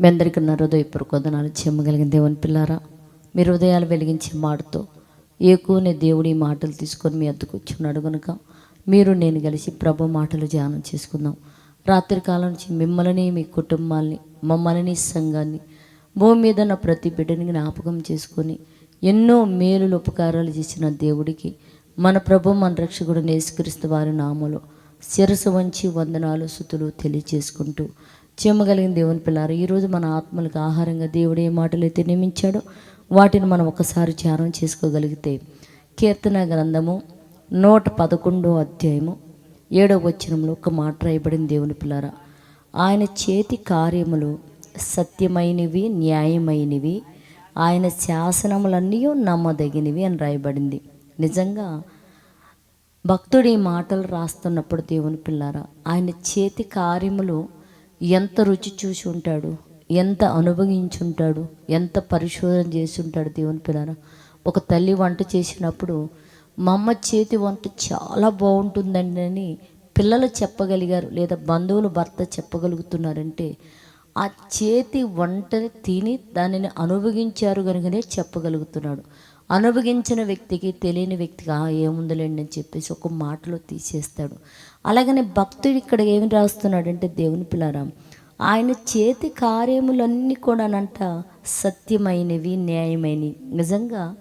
మీ అందరికీ నా హృదయపూర్వక వదనాలు. చెమ్మగలిగిన దేవుని పిల్లారా మీ హృదయాలు వెలిగించే మాటతో ఏకోనే దేవుడి మాటలు తీసుకొని మీ అద్దకు వచ్చున్నాడు కనుక మీరు నేను కలిసి ప్రభు మాటలు ధ్యానం చేసుకుందాం. రాత్రి కాలం నుంచి మిమ్మల్ని మీ కుటుంబాల్ని మమ్మల్ని సంఘాన్ని భూమి మీద ఉన్న ప్రతి బిడ్డని జ్ఞాపకం చేసుకొని ఎన్నో మేలులు ఉపకారాలు చేసిన దేవుడికి మన ప్రభు మన రక్షకుడు నేసుక్రీస్తు వారి నామలో శిరసు వంచి వందనాలు సుతులు తెలియచేసుకుంటూ చెమ్మగలిగిన దేవుని పిల్లారు ఈరోజు మన ఆత్మలకు ఆహారంగా దేవుడు ఏ మాటలు అయితే నియమించాడో వాటిని మనం ఒకసారి ధ్యానం చేసుకోగలిగితే కీర్తన గ్రంథము నూట పదకొండో అధ్యాయము ఏడవ వచనంలో ఒక మాట రాయబడిన దేవుని పిల్లారా. ఆయన చేతి కార్యములు సత్యమైనవి న్యాయమైనవి ఆయన శాసనములన్నీ నమ్మదగినవి అని రాయబడింది. నిజంగా భక్తుడు ఈ మాటలు రాస్తున్నప్పుడు దేవుని పిల్లారా ఆయన చేతి కార్యములు ఎంత రుచి చూసి ఉంటాడు ఎంత అనుభవించుంటాడు ఎంత పరిశోధన చేసి ఉంటాడు దేవుని పిల్లన ఒక తల్లి వంట చేసినప్పుడు మా అమ్మ చేతి వంట చాలా బాగుంటుందండి అని పిల్లలు చెప్పగలిగారు లేదా బంధువులు భర్త చెప్పగలుగుతున్నారంటే ఆ చేతి వంటని తిని దానిని అనుభవించారు కనుకనే చెప్పగలుగుతున్నాడు. అనుభవించిన వ్యక్తికి తెలియని వ్యక్తికి ఏముందలేండి అని చెప్పేసి ఒక మాటలో తీసేస్తాడు. అలాగనే భక్తుడు ఇక్కడ ఏమి రాస్తున్నాడంటే దేవుని పిల్లారా ఆయన చేతి కార్యములన్నీ కూడానంట సత్యమైనవి న్యాయమైనవి. నిజంగా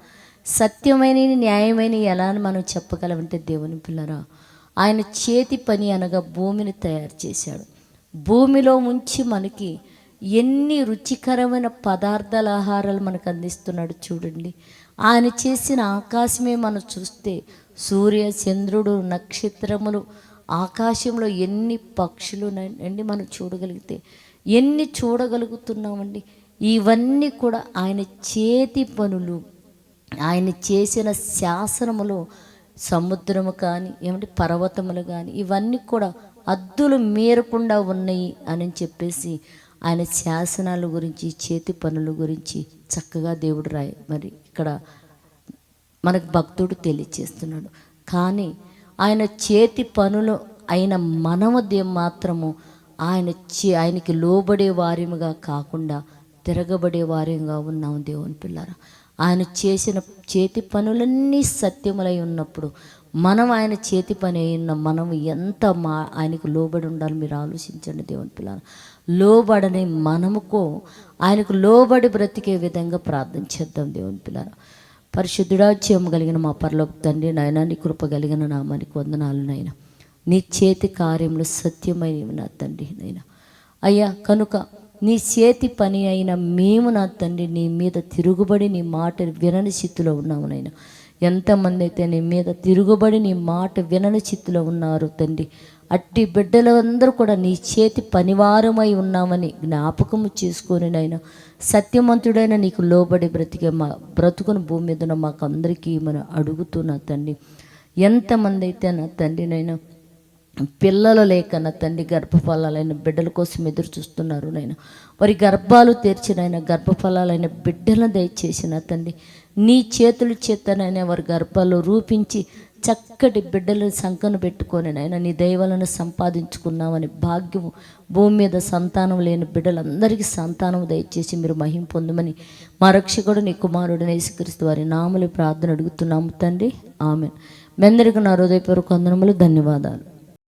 సత్యమైనవి న్యాయమైనవి ఎలా అని మనం చెప్పగలమంటే దేవుని పిల్లరా ఆయన చేతి పని అనగా భూమిని తయారు చేశాడు. భూమిలో ఉంచి మనకి ఎన్ని రుచికరమైన పదార్థాల ఆహారాలు మనకు అందిస్తున్నాడు చూడండి. ఆయన చేసిన ఆకాశమే మనం చూస్తే సూర్య చంద్రుడు నక్షత్రములు ఆకాశంలో ఎన్ని పక్షులు అండి మనం చూడగలిగితే ఎన్ని చూడగలుగుతున్నామండి. ఇవన్నీ కూడా ఆయన చేతి పనులు. ఆయన చేసిన శాసనములో సముద్రము కానీ ఏమంటే పర్వతములు కానీ ఇవన్నీ కూడా అద్దులు మీరకుండా ఉన్నాయి అని చెప్పేసి ఆయన శాసనాల గురించి చేతి పనుల గురించి చక్కగా దేవుడు రాయి మరి ఇక్కడ మనకు భక్తుడు తెలియచేస్తున్నాడు. కానీ ఆయన చేతి పనులు అయిన మనము మాత్రము ఆయన చే ఆయనకి లోబడే వారిగా కాకుండా తిరగబడే వారిగా ఉన్నాం దేవుని పిల్లరా. ఆయన చేసిన చేతి పనులన్నీ సత్యములై ఉన్నప్పుడు మనం ఆయన చేతి పని అయిన మనం ఎంత మా ఆయనకు లోబడి ఉండాలి మీరు ఆలోచించండి దేవుని పిల్లలు. లోబడని మనముకో ఆయనకు లోబడి బ్రతికే విధంగా ప్రార్థన చేద్దాం దేవుని పిల్లలు. పరిశుద్ధుడా చేయము కలిగిన మా పరలోక తండ్రి నాయన నీ కృప కలిగిన నామానికి వందనాలు నాయన. నీ చేతి కార్యములు సత్యమైనవి నా తండ్రి నాయన. అయ్యా కనుక నీ చేతి పని అయిన మేము నా తండ్రి నీ మీద తిరుగుబడి నీ మాట వినని స్థితిలో ఉన్నాము నాయన. ఎంతమంది అయితే నీ మీద తిరుగుబడి నీ మాట వినని చిత్తులో ఉన్నారు తండ్రి అట్టి బిడ్డలందరూ కూడా నీ చేతి పనివారమై ఉన్నామని జ్ఞాపకము చేసుకొని నాయన సత్యవంతుడైన నీకు లోబడి బ్రతికే మా బ్రతుకును భూమి మీద మాకందరికీ మాకు అందరికీ మనం అడుగుతున్నా తండ్రి. ఎంతమంది అయితే నా తండ్రినైనా పిల్లలు లేక నా తండ్రి గర్భఫలాలైన బిడ్డల కోసం ఎదురు చూస్తున్నారు నేను వారి గర్భాలు తెరిచినైన గర్భఫలాలైన బిడ్డలను దయచేసిన తండ్రి నీ చేతుల చేతనైనా వారి గర్భాలు రూపించి చక్కటి బిడ్డలను సంకను పెట్టుకొని నాయన నీ దైవాలను సంపాదించుకున్నామని భాగ్యం భూమి మీద సంతానం లేని బిడ్డలందరికీ సంతానం దయచేసి మీరు మహిం పొందమని మా రక్షకుడు నీ కుమారుడు యేసుక్రీస్తు వారి నామలు ప్రార్థన అడుగుతున్నాము తండ్రి. ఆమె మెందరికి నా హృదయపూర్వక వందనములు ధన్యవాదాలు.